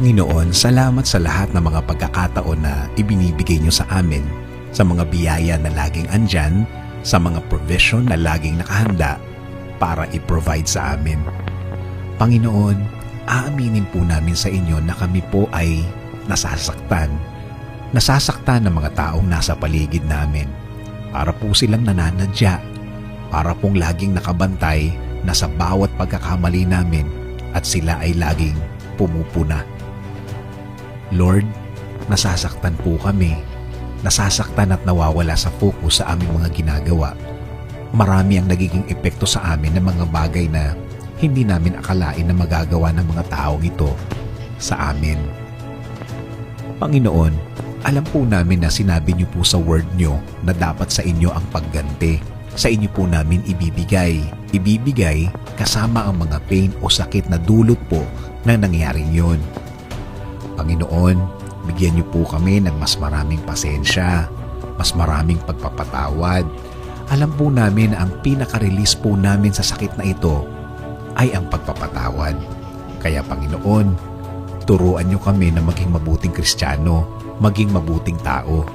Panginoon, salamat sa lahat ng mga pagkakataon na ibinibigay niyo sa amin, sa mga biyaya na laging andyan, sa mga provision na laging nakahanda para i-provide sa amin. Panginoon, aaminin po namin sa inyo na kami po ay nasasaktan. Nasasaktan ng mga taong nasa paligid namin. Para po silang nananadya. Para pong laging nakabantay na sa bawat pagkakamali namin at sila ay laging pumupuna. Lord, nasasaktan po kami. Nasasaktan at nawawala sa focus sa aming mga ginagawa. Marami ang nagiging epekto sa amin ng mga bagay na hindi namin akalain na magagawa ng mga taong ito sa amin. Panginoon, alam po namin na sinabi niyo po sa word niyo na dapat sa inyo ang pagganti. Sa inyo po namin ibibigay. Ibibigay kasama ang mga pain o sakit na dulot po ng nangyaring yon. Panginoon, bigyan niyo po kami ng mas maraming pasensya, mas maraming pagpapatawad. Alam po namin na ang pinaka-release po namin sa sakit na ito ay ang pagpapatawad. Kaya Panginoon, turuan niyo kami na maging mabuting kristyano, maging mabuting tao.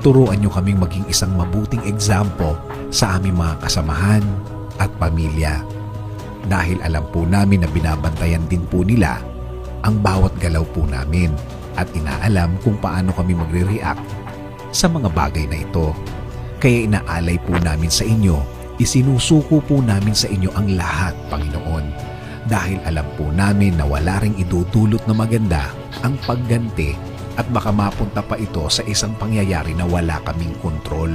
Turuan niyo kaming maging isang mabuting example sa aming mga kasamahan at pamilya. Dahil alam po namin na binabantayan din po nila ang bawat galaw po namin at inaalam kung paano kami magre-react sa mga bagay na ito. Kaya inaalay po namin sa inyo, isinusuko po namin sa inyo ang lahat, Panginoon. Dahil alam po namin na wala ring idudulot na maganda ang pagganti at baka mapunta pa ito sa isang pangyayari na wala kaming kontrol.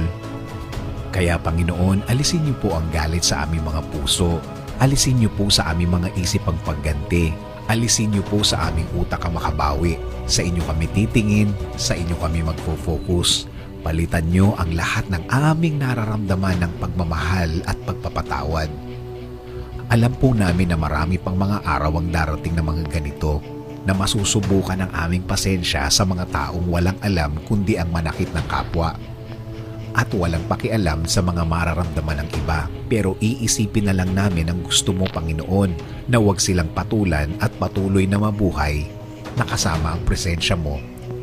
Kaya Panginoon, alisin niyo po ang galit sa aming mga puso. Alisin niyo po sa aming mga isip ang pagganti. Alisin niyo po sa aming utak ang makabawi. Sa inyo kami titingin, sa inyo kami magfo-focus. Palitan niyo ang lahat ng aming nararamdaman ng pagmamahal at pagpapatawad. Alam po namin na marami pang mga araw ang darating na mga ganito na masusubukan ang aming pasensya sa mga taong walang alam kundi ang manakit ng kapwa at walang pakialam sa mga mararamdaman ng iba. Pero iisipin na lang namin ang gusto mo, Panginoon, na huwag silang patulan at patuloy na mabuhay na kasama ang presensya mo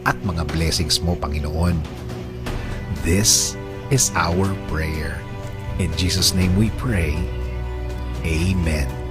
at mga blessings mo, Panginoon. This is our prayer. In Jesus' name we pray. Amen.